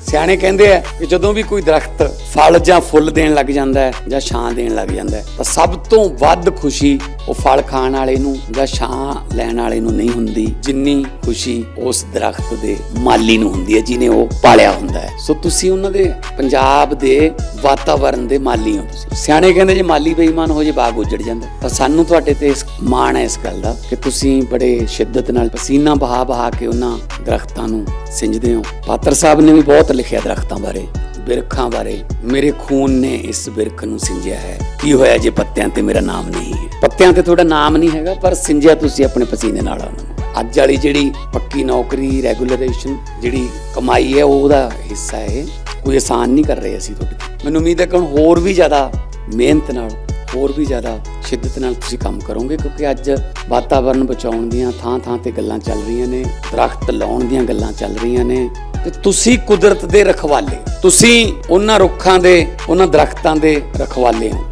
ਸਿਆਣੇ ਕਹਿੰਦੇ ਆ ਕਿ ਜਦੋਂ ਵੀ ਕੋਈ ਦਰਖਤ ਫਲ ਜਾਂ ਫੁੱਲ ਦੇਣ ਲੱਗ ਜਾਂਦਾ ਹੈ ਜਾਂ ਛਾਂ ਦੇਣ ਲੱਗ ਜਾਂਦਾ ਹੈ, ਤਾਂ ਸਭ ਤੋਂ ਵੱਧ ਖੁਸ਼ੀ ਉਹ ਫਲ ਖਾਣ ਵਾਲੇ ਨੂੰ ਜਾਂ ਛਾਂ ਲੈਣ ਵਾਲੇ ਨੂੰ ਨਹੀਂ ਹੁੰਦੀ, ਜਿੰਨੀ ਖੁਸ਼ੀ ਉਸ ਦਰਖਤ ਦੇ ਮਾਲੀ ਨੂੰ ਹੁੰਦੀ ਹੈ, ਜਿਨੇ ਉਹ ਪਾਲਿਆ ਹੁੰਦਾ ਹੈ। ਸੋ ਤੁਸੀਂ ਉਹਨਾਂ ਦੇ ਪੰਜਾਬ ਦੇ ਵਾਤਾਵਰਣ ਦੇ ਮਾਲੀ ਹੋ ਤੁਸੀਂ। ਸਿਆਣੇ ਕਹਿੰਦੇ ਜੇ ਮਾਲੀ ਬੇਈਮਾਨ ਹੋ ਜੇ, ਬਾਗ ਉਜੜ ਜਾਂਦਾ ਤਾਂ ਸਾਨੂੰ ਤੁਹਾਡੇ ਤੇ ਮਾਣ ਹੈ ਇਸ ਗੱਲ ਦਾ ਕਿ ਤੁਸੀਂ ਬੜੇ ਸ਼ਿੱਦਤ ਨਾਲ ਪਸੀਨਾ ਬਹਾ ਬਹਾ ਕੇ ਉਹਨਾਂ ਦਰਖਤਾਂ ਨੂੰ ਸਿੰਜਦੇ ਹੋ। ਪਾਤਰ ਸਾਹਿਬ ਨੇ ਵੀ ਬਹੁਤ ਲਿਖਿਆ ਦਰਖਤਾਂ ਬਾਰੇ, ਬਿਰਖਾਂ ਬਾਰੇ। ਮੇਰੇ ਖੂਨ ਨੇ ਇਸ ਬਿਰਖ ਨੂੰ ਸਿੰਜਿਆ ਹੈ। ਕੀ ਹੋਇਆ ਜੇ ਪੱਤਿਆਂ ਤੇ ਮੇਰਾ ਨਾਮ ਨਹੀਂ? ਪੱਤਿਆਂ ਤੇ ਤੁਹਾਡਾ ਨਾਮ ਨਹੀਂ ਹੈਗਾ, ਪਰ ਸਿੰਜਿਆ ਤੁਸੀਂ ਆਪਣੇ ਪਸੀਨੇ ਨਾਲ ਉਹਨਾਂ ਨੂੰ ਅੱਜ ਵਾਲੀ ਜਿਹੜੀ ਪੱਕੀ ਨੌਕਰੀ ਰੈਗੂਲਰੇਸ਼ਨ ਜਿਹੜੀ ਕਮਾਈ ਹੈ, ਉਹਦਾ ਹਿੱਸਾ ਹੈ ਕੋਈ ਆਸਾਨ ਨਹੀਂ ਕਰ ਰਹੇ ਅਸੀਂ ਤੁਹਾਡੇ ਮੈਨੂੰ ਉਮੀਦ ਹੈ ਕਿ ਹੁਣ ਹੋਰ ਵੀ ਜ਼ਿਆਦਾ ਮਿਹਨਤ ਨਾਲ, ਹੋਰ ਵੀ ਜ਼ਿਆਦਾ ਸ਼ਿੱਦਤ ਨਾਲ ਤੁਸੀਂ ਕੰਮ ਕਰੋਗੇ, ਕਿਉਂਕਿ ਅੱਜ ਵਾਤਾਵਰਣ ਬਚਾਉਣ ਦੀਆਂ ਥਾਂ ਥਾਂ ਤੇ ਗੱਲਾਂ ਚੱਲ ਰਹੀਆਂ ਨੇ, ਦਰਖਤ ਲਾਉਣ ਦੀਆਂ ਗੱਲਾਂ ਚੱਲ ਰਹੀਆਂ ਨੇ। ਤੇ ਤੁਸੀਂ ਕੁਦਰਤ ਦੇ ਰਖਵਾਲੇ, ਤੁਸੀਂ ਉਹਨਾਂ ਰੁੱਖਾਂ ਦੇ, ਉਹਨਾਂ ਦਰਖਤਾਂ ਦੇ ਰਖਵਾਲੇ ਹੋ।